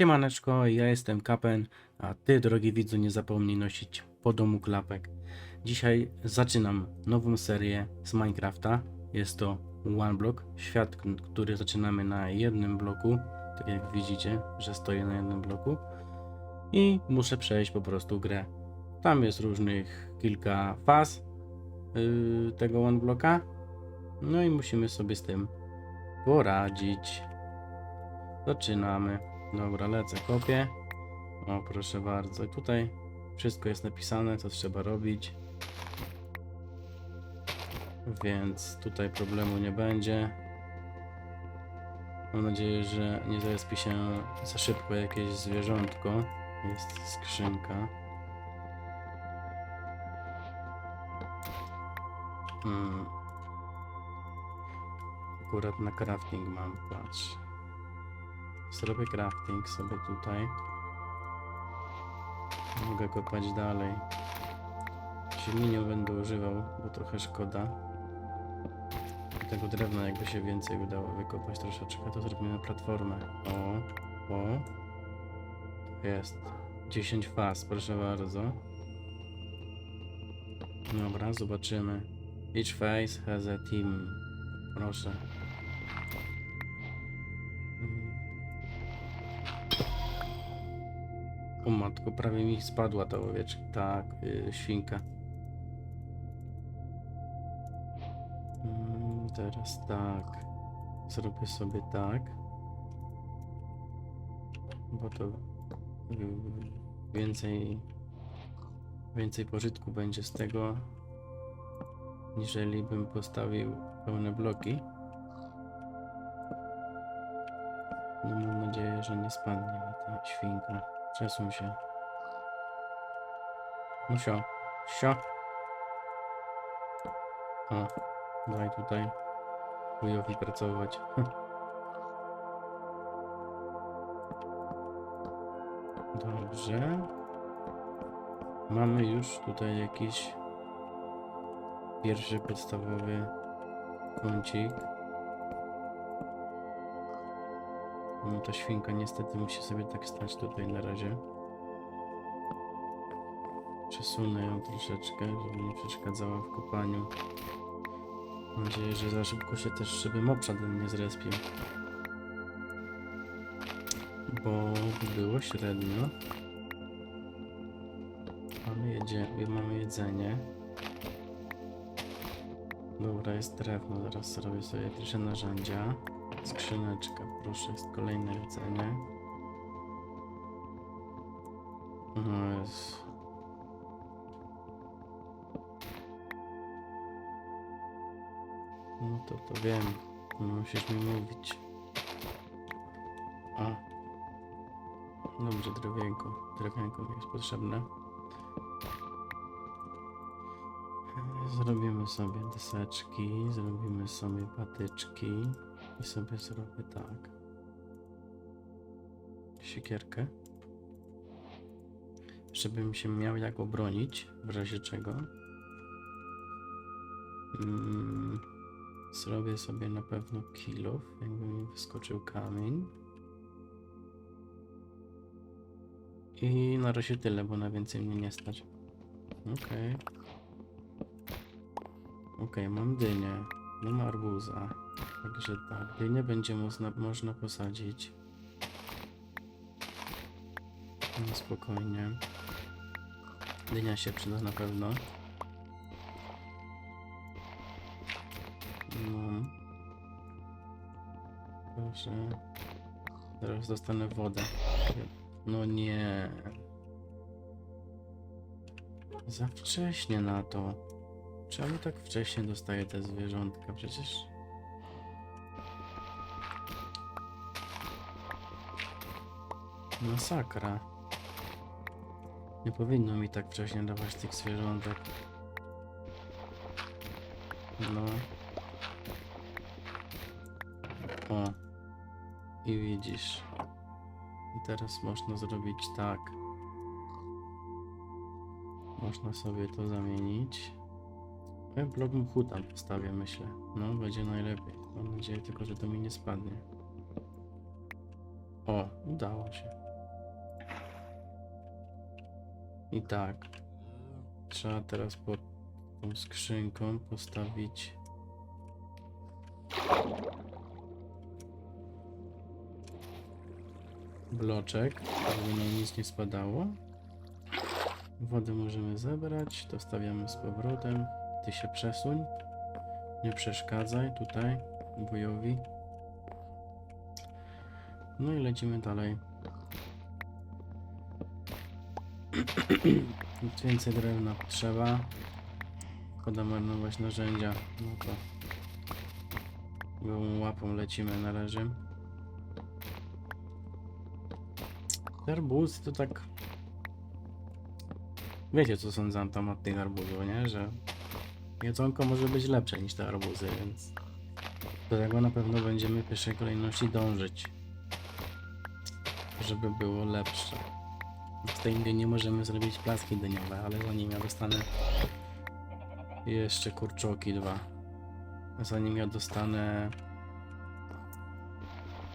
Siemaneczko, ja jestem Kapen, a ty, drogi widzu, nie zapomnij nosić po domu klapek. Dzisiaj zaczynam nową serię z Minecrafta. Jest to One Block, świat, który zaczynamy na jednym bloku. Tak jak widzicie, że stoję na jednym bloku. I muszę przejść po prostu grę. Tam jest różnych kilka faz yy, tego One Blocka. No i musimy sobie z tym poradzić. Zaczynamy. Dobra, lecę, kopię. O, proszę bardzo. I tutaj wszystko jest napisane, co trzeba robić. Więc tutaj problemu nie będzie. Mam nadzieję, że nie zarespi się za szybko jakieś zwierzątko. Jest skrzynka. Hmm. Akurat na crafting mam, patrz. Zrobię crafting sobie tutaj. Mogę kopać dalej. Silnie nie będę używał, bo trochę szkoda. Tego drewna jakby się więcej udało wykopać troszeczkę, to zrobimy platformę. O, o. Jest. 10 faz, proszę bardzo. Dobra, zobaczymy. Each phase has a team. Proszę. O matko, prawie mi spadła ta owieczka. Tak, yy, świnka. Mm, teraz tak. Zrobię sobie tak. Bo to yy, więcej więcej pożytku będzie z tego niżeli bym postawił pełne bloki. No mam nadzieję, że nie spadnie ta świnka. Przesuń się. No sio. O, daj tutaj wujowi pracować. Dobrze. Mamy już tutaj jakiś pierwszy podstawowy kącik. No ta świnka niestety musi sobie tak stać tutaj na razie. Przesunę ją troszeczkę, żeby nie przeszkadzała w kopaniu. Mam nadzieję, że za szybko się też szyby mopsza do mnie zrespił. Bo było średnio. Mamy, jedzie, mamy jedzenie. Dobra, jest drewno, zaraz zrobię sobie trochę narzędzia. Skrzyneczka, proszę, jest kolejne jedzenie. No jest. No to to wiem. No, Musisz mi mówić. A. Dobrze, drewienko. Drewienko mi jest potrzebne. Zrobimy sobie deseczki, zrobimy sobie patyczki i sobie zrobię tak. Siekierkę. Żebym się miał jak obronić, w razie czego. Mm, zrobię sobie na pewno kilof, jakby mi wyskoczył kamień. I na razie tyle, bo na więcej mnie nie stać. Okej. Okej, mam dynię, mam arbuza, także tak, dynię będzie można, można posadzić. No spokojnie. Dynia się przyda na pewno. No. Proszę. Teraz dostanę wodę. No nie. Za wcześnie na to. Czemu tak wcześnie dostaję te zwierzątka? Przecież... Masakra. Nie powinno mi tak wcześnie dawać tych zwierzątek. No. O. I widzisz. I teraz można zrobić tak. Można sobie to zamienić. Ja blok mchu tam postawię, myślę. No, będzie najlepiej. Mam nadzieję tylko, że to mi nie spadnie. O, udało się. I tak. Trzeba teraz pod tą skrzynką postawić. Bloczek, żeby nam nic nie spadało. Wodę możemy zebrać, to stawiamy z powrotem. Ty się przesuń. Nie przeszkadzaj tutaj wujowi. No i lecimy dalej. Nic Więcej drewna potrzeba. Szkoda marnować narzędzia. No to gołą łapą lecimy na razie. Te arbuzy to tak... Wiecie co sądzę na temat tych arbuzów, nie? Że jedzonko może być lepsze niż te arbuzy, więc do tego na pewno będziemy w pierwszej kolejności dążyć. Żeby było lepsze. W tej nie możemy zrobić placki dyniowe, ale zanim ja dostanę jeszcze kurczoki dwa. Zanim ja dostanę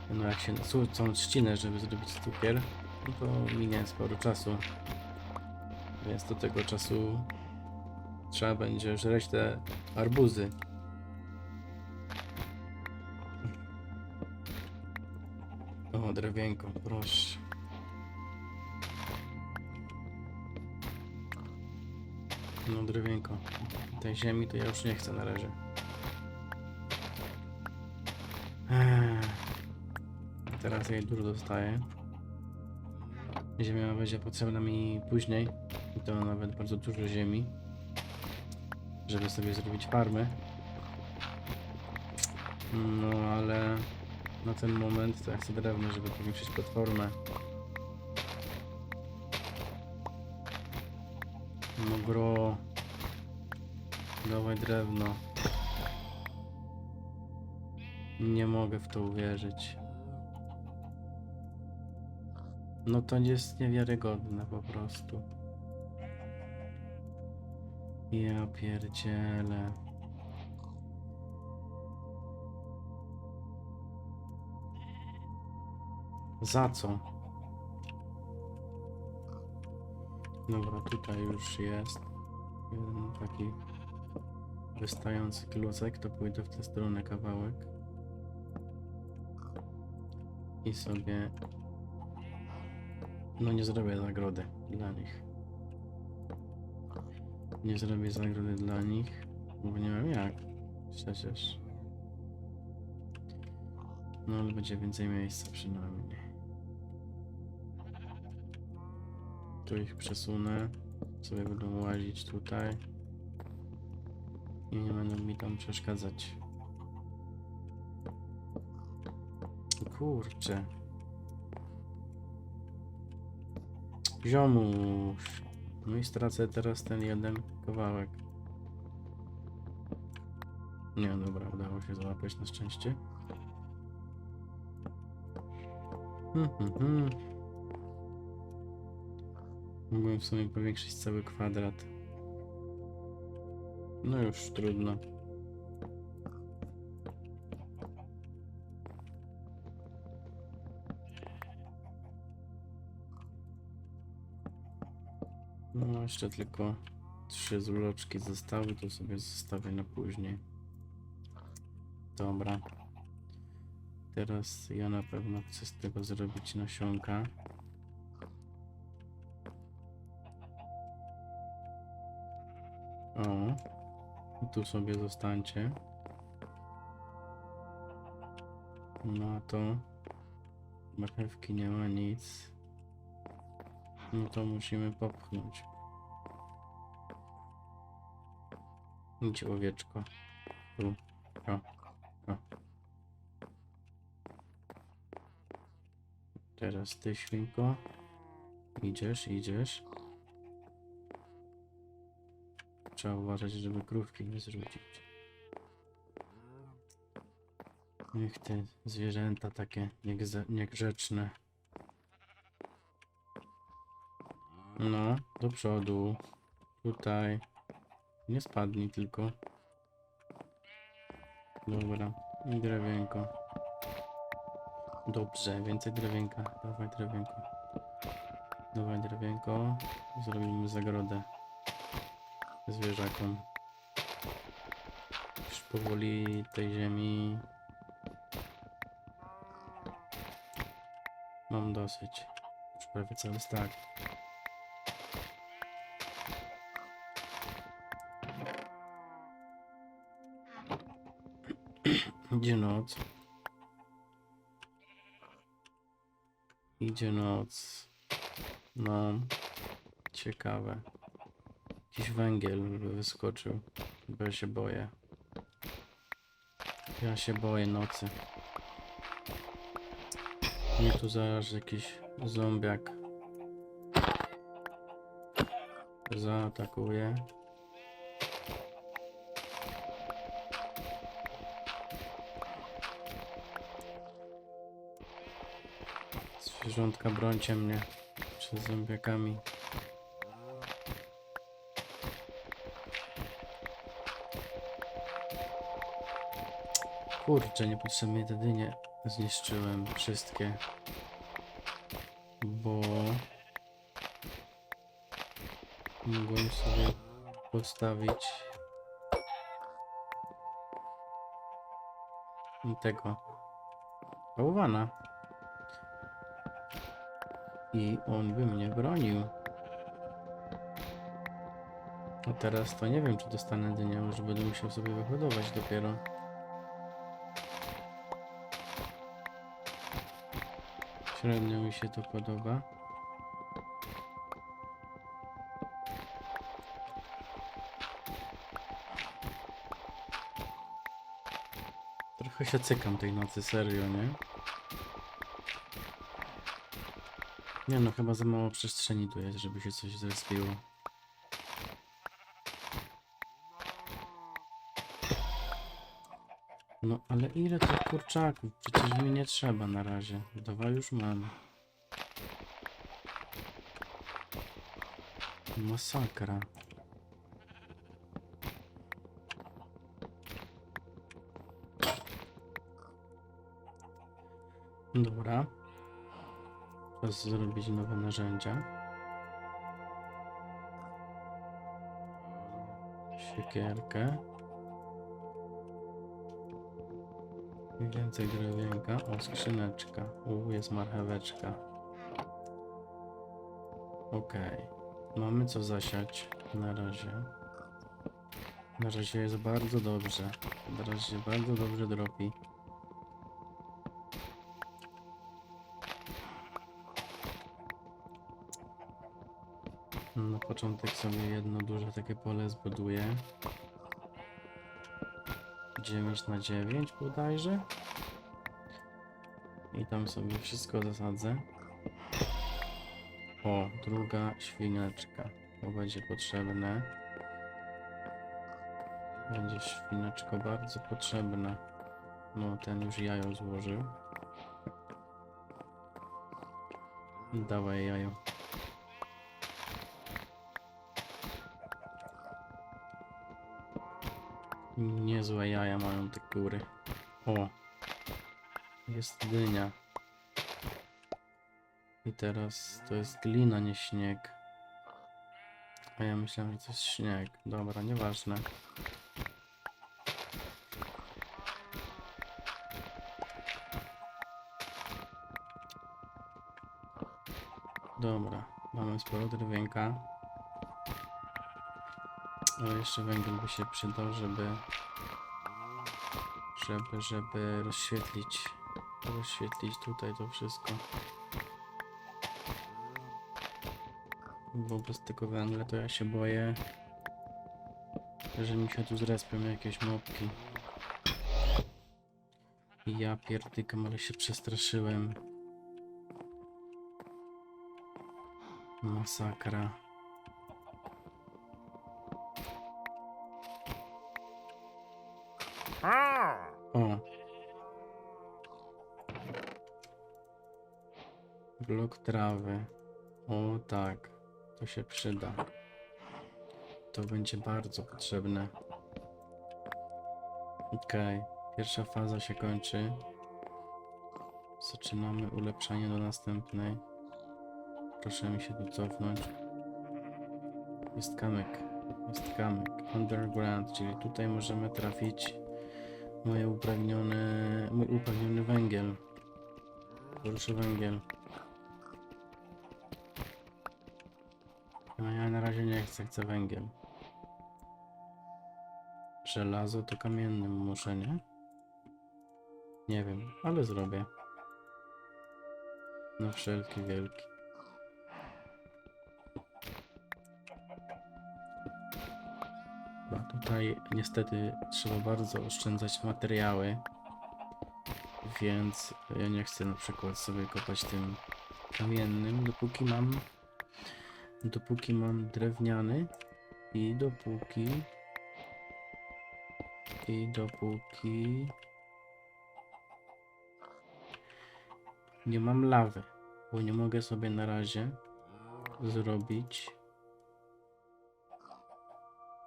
no jak się całą trzcinę, żeby zrobić cukier, no to minie sporo czasu. Więc do tego czasu trzeba będzie żreć te arbuzy. O, drewienko, proszę. No, drewienko. Tej ziemi to ja już nie chcę na razie. Ech. Teraz jej dużo dostaję. Ziemia będzie potrzebna mi później. I to nawet bardzo dużo ziemi. Żeby sobie zrobić farmy. No ale na ten moment to ja chcę drewno, żeby powiększyć platformę. No gro. Dawaj drewno. Nie mogę w to uwierzyć. No to jest niewiarygodne po prostu. Ja pierdzielę. Za co? Dobra, tutaj już jest jeden taki wystający klocek, to pójdę w tę stronę kawałek. I sobie no nie zrobię zagrody dla nich. Nie zrobię zagrody dla nich bo nie wiem jak przecież. No ale będzie więcej miejsca przynajmniej tu ich przesunę sobie będą łazić tutaj i nie będą mi tam przeszkadzać. Kurczę. Ziomuś. No i stracę teraz ten jeden kawałek. Nie, dobra, udało się złapać na szczęście. Hmm, hmm, hmm. Mógłbym w sumie powiększyć cały kwadrat. No już trudno. No jeszcze tylko trzy zuloczki zostały, to sobie zostawię na później. Dobra. Teraz ja na pewno chcę z tego zrobić nasionka. O, i tu sobie zostańcie. No to marchewki nie ma nic. No to musimy popchnąć. Idź owieczko. Tu. O. O. Teraz ty świnko. Idziesz, idziesz. Trzeba uważać, żeby krówki nie zrzucić. Niech te zwierzęta takie niegrzeczne. No, do przodu. Tutaj. Nie spadnij tylko. Dobra. I drewienko. Dobrze, więcej drewienka. Dawaj drewienko. Dawaj drewienko. Zrobimy zagrodę zwierzakom. Już powoli tej ziemi mam dosyć. Już prawie cały stack. Idzie noc. Idzie noc. No, ciekawe. Jakiś węgiel wyskoczył, bo ja się boję. Ja się boję nocy. Mnie tu zaraz jakiś zombiak zaatakuje. Zwierzątka brońcie mnie przed zombiakami. Kurczę, niepotrzebnie te dynie zniszczyłem wszystkie. Bo mogłem sobie postawić tego bałwana. I on by mnie bronił. A teraz to nie wiem, czy dostanę dynię, już będę musiał sobie wyhodować dopiero. Średnio mi się to podoba. Trochę się cykam tej nocy, serio, nie? Nie no, chyba za mało przestrzeni tu jest, żeby się coś zrespiło. Ale ile tych kurczaków? Przecież mi nie trzeba na razie. Dwa już mam. Masakra. Dobra. Czas zrobić nowe narzędzia. Siekierkę. Więcej drewienka. O, skrzyneczka. U, jest marcheweczka. Okej. Mamy co zasiać na razie. Na razie jest bardzo dobrze. Na razie bardzo dobrze dropi. Na początek sobie jedno duże takie pole zbuduję. 9 na 9 bodajże. I tam sobie wszystko zasadzę. O, druga świneczka. To będzie potrzebne. Będzie świneczko bardzo potrzebne. No, ten już jajo złożył. Dawaj jajo. Niezłe jaja mają te kury. O! Jest dynia. I teraz to jest glina, nie śnieg. A ja myślałem, że to jest śnieg. Dobra, nieważne. Dobra, mamy sporo drewienka. Ale jeszcze węgiel by się przydał, żeby żeby, żeby rozświetlić rozświetlić tutaj to wszystko. Bo bez tego węgla to ja się boję, że mi się tu zrespią jakieś mopki. Ja pierdykam, ale się przestraszyłem. Masakra. Blok trawy. O tak. To się przyda. To będzie bardzo potrzebne. Okej. Pierwsza faza się kończy. Zaczynamy ulepszanie do następnej. proszę mi się tu cofnąć. Jest kamyk. Jest kamyk. Underground, czyli tutaj możemy trafić moje uprawnione, mój uprawniony węgiel. Poruszę węgiel. Chcę węgiel. Żelazo to kamiennym muszę, nie? Nie wiem, ale zrobię. Na wszelki wielki. Bo tutaj niestety trzeba bardzo oszczędzać materiały. Więc ja nie chcę na przykład sobie kopać tym kamiennym, dopóki mam dopóki mam drewniany i dopóki i dopóki nie mam lawy, bo nie mogę sobie na razie zrobić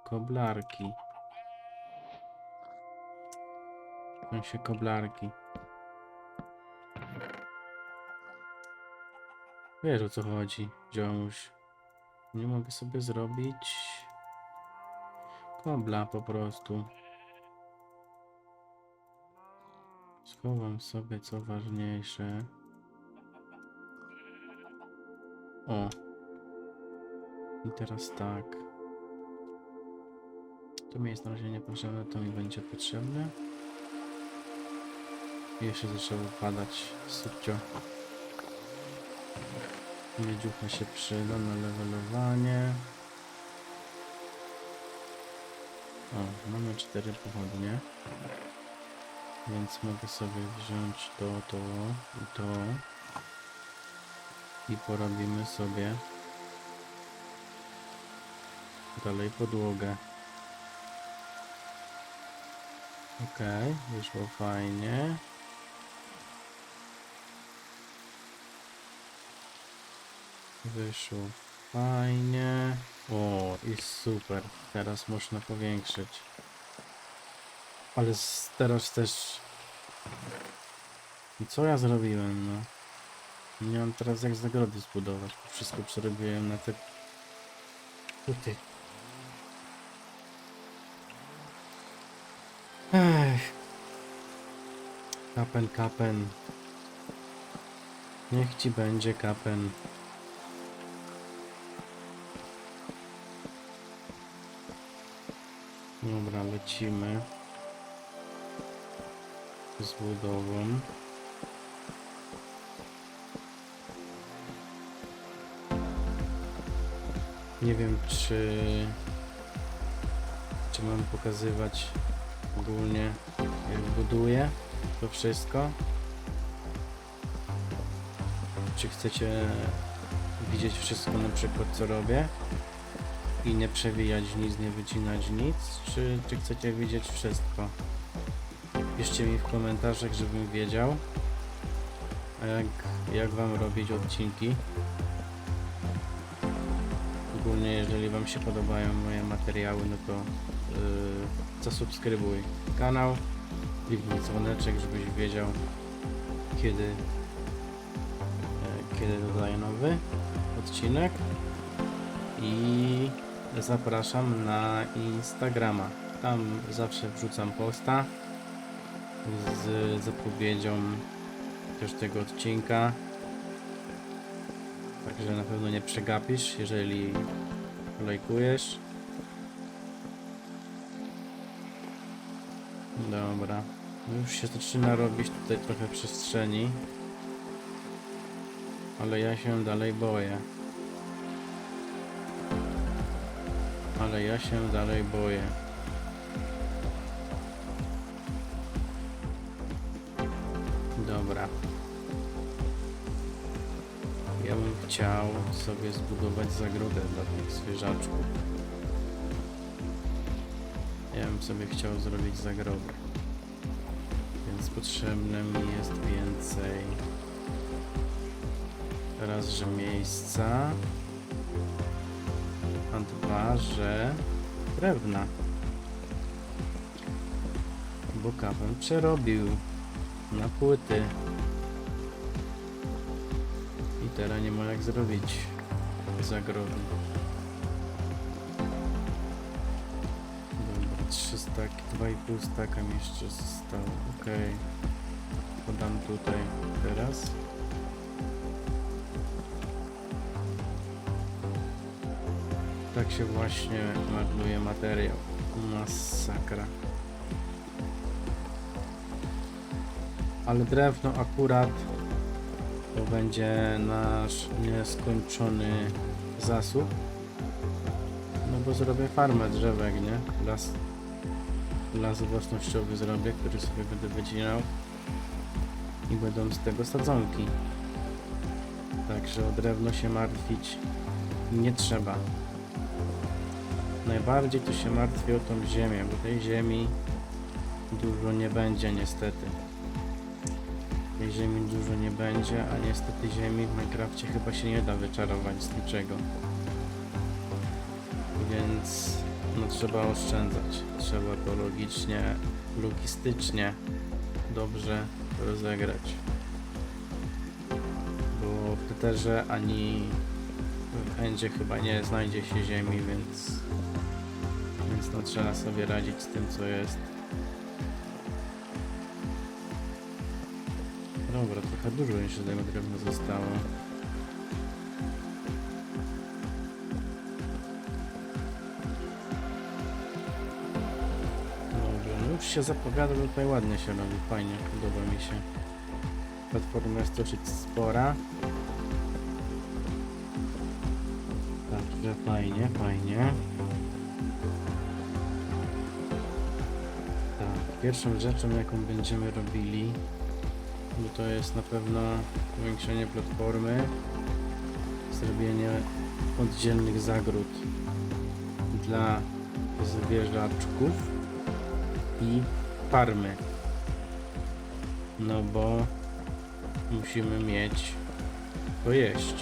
koblarki. W się koblarki. Wiesz o co chodzi, ziomuś. Nie mogę sobie zrobić kobla po prostu. Schowam sobie co ważniejsze. O. I teraz tak. To mi jest na razie niepotrzebne, to mi będzie potrzebne. Jeszcze zaczęło padać subcio. Miedziucha się przyda na levelowanie. O, mamy cztery pochodnie. Więc mogę sobie wziąć to, to i to. I porobimy sobie dalej podłogę. Okej, wyszło fajnie. Wyszło fajnie. O, i super. Teraz można powiększyć. Ale teraz też... I co ja zrobiłem, no? Nie mam teraz jak zagrody zbudować, wszystko przerobiłem na te... Tutaj. Ech. Kapen, kapen. Niech ci będzie kapen. Dobra, lecimy z budową. Nie wiem, czy czy mam pokazywać ogólnie jak buduję to wszystko. Czy chcecie widzieć wszystko na przykład co robię? I nie przewijać nic, nie wycinać nic, czy, czy chcecie widzieć wszystko? Piszcie mi w komentarzach, żebym wiedział, a jak, jak wam robić odcinki. Ogólnie, jeżeli wam się podobają moje materiały, no to yy, zasubskrybuj kanał, kliknij dzwoneczek, żebyś wiedział, kiedy, yy, kiedy dodaję nowy odcinek i zapraszam na Instagrama. Tam zawsze wrzucam posta z zapowiedzią każdego odcinka. Także na pewno nie przegapisz, jeżeli lajkujesz. Dobra. No już się zaczyna robić tutaj trochę przestrzeni. Ale ja się dalej boję. Ale ja się dalej boję. Dobra. Ja bym chciał sobie zbudować zagrodę dla tych zwierzaczków. Ja bym sobie chciał zrobić zagrodę. Więc potrzebne mi jest więcej. Raz, że miejsca a dwa, że drewna. Bo kawę przerobił na płyty. I teraz nie ma jak zrobić zagrody. Dobra, 3 staki, 2,5 staka mi jeszcze zostało, okej. Podam tutaj teraz. Tak się właśnie marnuje materiał. Masakra. Ale drewno akurat to będzie nasz nieskończony zasób. No bo zrobię farmę drzewek, nie? Las, las własnościowy zrobię, który sobie będę wycinał. I będą z tego sadzonki. Także o drewno się martwić nie trzeba. Najbardziej to się martwię o tą ziemię, bo tej ziemi dużo nie będzie niestety. Tej ziemi dużo nie będzie, a niestety ziemi w Minecrafcie chyba się nie da wyczarować z niczego. Więc no trzeba oszczędzać. Trzeba to logicznie, logistycznie dobrze rozegrać. Bo w Tetherze ani w Endzie chyba nie znajdzie się ziemi, więc no trzeba sobie radzić z tym co jest. Dobra, trochę dużo jeszcze tego drewna zostało. Dobra, no już się zapowiada, że tutaj ładnie się robi, fajnie, podoba mi się. Platforma jest dosyć spora. Także fajnie, fajnie. Pierwszą rzeczą jaką będziemy robili bo to jest na pewno powiększenie platformy, zrobienie oddzielnych zagród dla zwierzaczków i farmy. No bo musimy mieć to jeść.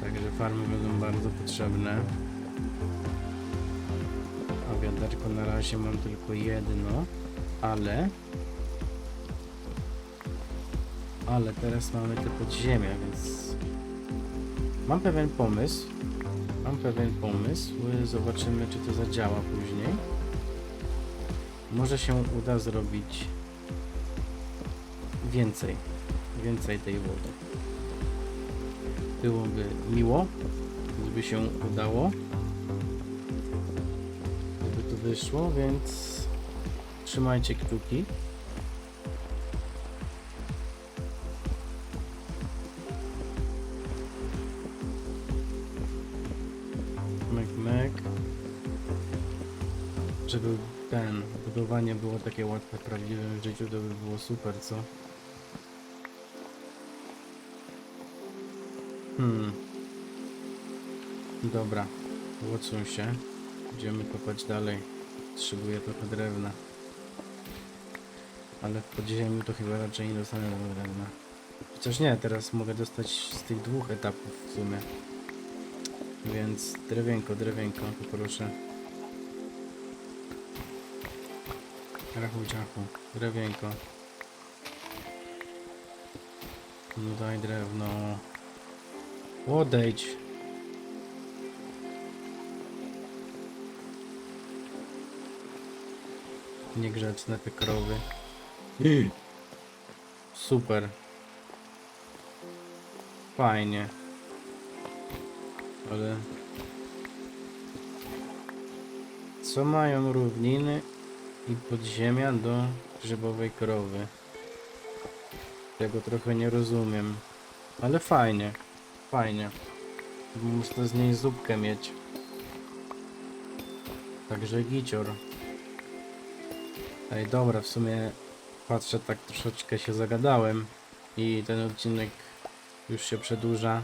Także farmy będą bardzo potrzebne. Na razie mam tylko jedno, ale ale teraz mamy te podziemia, więc mam pewien pomysł. Mam pewien pomysł. Zobaczymy, czy to zadziała później. Może się uda zrobić więcej. Więcej tej wody. Byłoby miło, gdyby się udało. Wyszło, więc trzymajcie kciuki. Mek, mek. Żeby ten, budowanie było takie łatwe w prawdziwym życiu, to by było super, co? Hmm. Dobra, odsuń się. Idziemy kopać dalej. Potrzebuję trochę drewna. Ale w podziemiu to chyba raczej nie dostanę tego drewna. Chociaż nie, teraz mogę dostać z tych dwóch etapów w sumie. Więc drewienko, drewienko, poproszę. Rachu ciachu, drewienko. No daj drewno. Odejdź. Niegrzeczne te krowy. Super. Fajnie. Ale... Co mają równiny i podziemia do grzybowej krowy? Tego trochę nie rozumiem. Ale fajnie. Fajnie. Muszę z niej zupkę mieć. Także gicior. Ej, dobra, w sumie patrzę tak troszeczkę się zagadałem i ten odcinek już się przedłuża,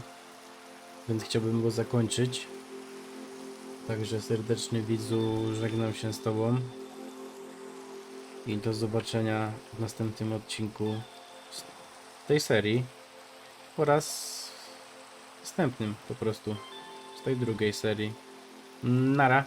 więc chciałbym go zakończyć. Także serdecznie widzu żegnam się z Tobą i do zobaczenia w następnym odcinku tej serii oraz następnym po prostu z tej drugiej serii. Nara.